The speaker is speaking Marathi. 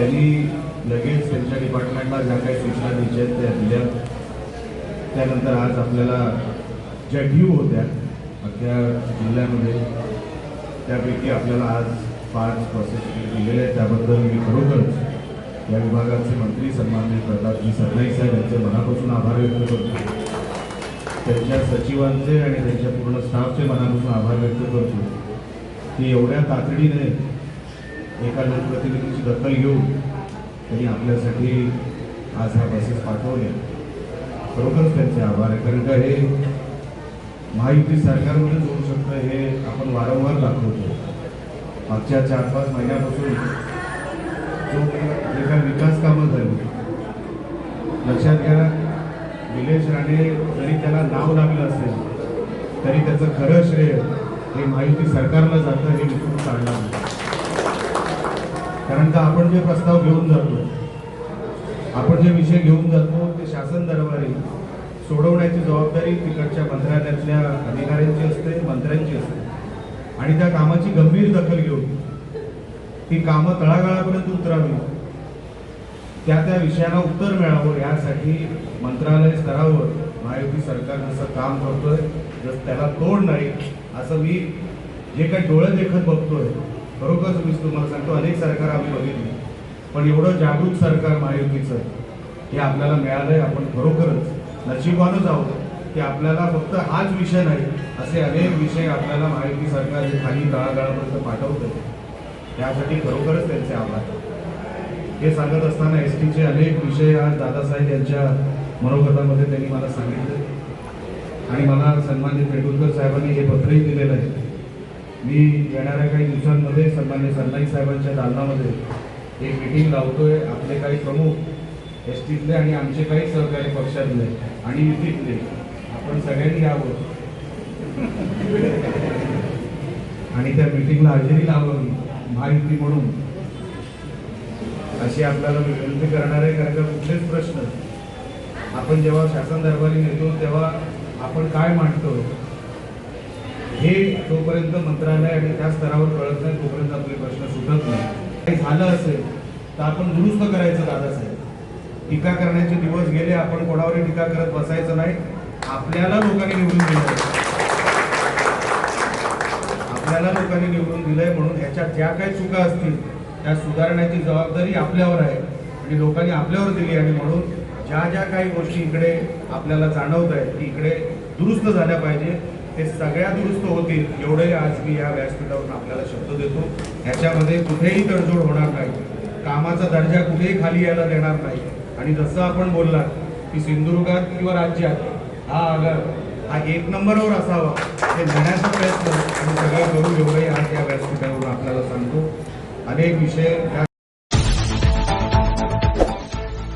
त्यांनी लगेच त्यांच्या डिपार्टमेंटला ज्या काही सूचना द्यायच्या आहेत त्या दिल्या. त्यानंतर आज आपल्याला ज्या ड्यू होत्या अख्ख्या जिल्ह्यामध्ये त्यापैकी आपल्याला आज पाच प्रोसेस दिलेले आहेत. त्याबद्दल मी खरोखरच या विभागाचे मंत्री सन्माननीय प्रतापजी सरनाईक साहेब यांचे मनापासून आभार व्यक्त करतो. त्यांच्या सचिवांचे आणि त्यांच्या पूर्ण स्टाफचे मनापासून आभार व्यक्त करतो. की एवढ्या तातडीने एका लोकप्रतिनिधीची दखल घेऊन त्यांनी आपल्यासाठी आज हा बसेस पाठवले खरोखरच त्यांचे आभार आहे. कारण का हे महायुती सरकारमध्येच होऊ शकतं हे आपण वारंवार दाखवतो. मागच्या चार पाच महिन्यापासून जो जे काय विकास कामं झाली लक्षात घ्या निलेश राणे जरी त्याला नाव लागलं असेल तरी त्याचं खरं श्रेय हे महायुती सरकारला जातं हे विसरून चालणार नाही. कारण का आपण जे प्रस्ताव घेऊन जातो आपण जे विषय घेऊन जातो ते शासन दरबारी सोडवण्याची जबाबदारी तिकडच्या मंत्रालयातल्या अधिकाऱ्यांची असते मंत्र्यांची असते. आणि त्या कामाची गंभीर दखल घेऊन ती कामं तळागाळापर्यंत उतरावी त्या त्या विषयाला उत्तर मिळावं यासाठी मंत्रालय स्तरावर महायुती सरकार जसं काम करतोय जसं त्याला तोड नाही असं मी जे काही डोळे देखत बघतोय खरोखरच मी तुम्हाला सांगतो अनेक सरकार आम्ही बघितली. पण एवढं जागरूक सरकार महायुतीचं हे आपल्याला मिळालंय आपण खरोखरच नशिबानच आहोत की आपल्याला फक्त हाच विषय नाही असे अनेक विषय आपल्याला महायुती सरकार हे खाली तळागाळापर्यंत पाठवतं त्यासाठी खरोखरच त्यांचे आभार. हे सांगत असताना एस टीचे अनेक विषय आज दादासाहेब यांच्या मनोगतामध्ये त्यांनी मला सांगितले. आणि मला सन्मान्य तेंडुलकर साहेबांनी हे पत्रही दिलेलं आहे. मी येणाऱ्या काही दिवसांमध्ये सन्मान्य सरनाईक साहेबांच्या दालनामध्ये एक मिटिंग लावतोय आपले काही प्रमुख एस टीतले आणि आमचे काही सहकारी पक्षातले आणि युतीतले आपण सगळ्यांनी यावं. आणि त्या मिटिंगला हजेरी लावावी महायुती म्हणून. अशी आपल्याला विनंती करणार आहे कारण का कुठलेच प्रश्न. आपण जेव्हा शासन दरबारी नेतो तेव्हा आपण काय मांडतो हे जोपर्यंत मंत्रालय आणि त्या स्तरावर कळत नाही तोपर्यंत आपले प्रश्न सुटत नाही. काही झालं असेल तर आपण दुरुस्त करायचं दादासाहेब. टीका करण्याचे दिवस गेले आपण कोणावरही टीका करत बसायचं नाही. आपल्याला लोकांनी निवडून दिलं आपल्याला लोकांनी निवडून दिलंय म्हणून ह्याच्यात ज्या काही चुका असतील त्या सुधारण्याची जबाबदारी आपल्यावर आहे. आणि लोकांनी आपल्यावर दिली आणि म्हणून ज्या ज्या काही गोष्टी इकडे आपल्याला जाणवत आहेत ती इकडे दुरुस्त झाल्या पाहिजे. ते सगळ्या दुरुस्त होतील एवढे आज मी या व्यासपीठावरून आपल्याला शब्द देतो. ह्याच्यामध्ये कुठेही तडजोड होणार नाही. कामाचा दर्जा कुठेही खाली यायला देणार नाही. आणि जसं आपण बोललात की सिंधुदुर्गात किंवा राज्यात हा आगार हा एक नंबरवर असावा हे घेण्याचा प्रयत्न आम्ही सगळं करू एवढंही आज या व्यासपीठावरून आपल्याला सांगतो. अनेक विषय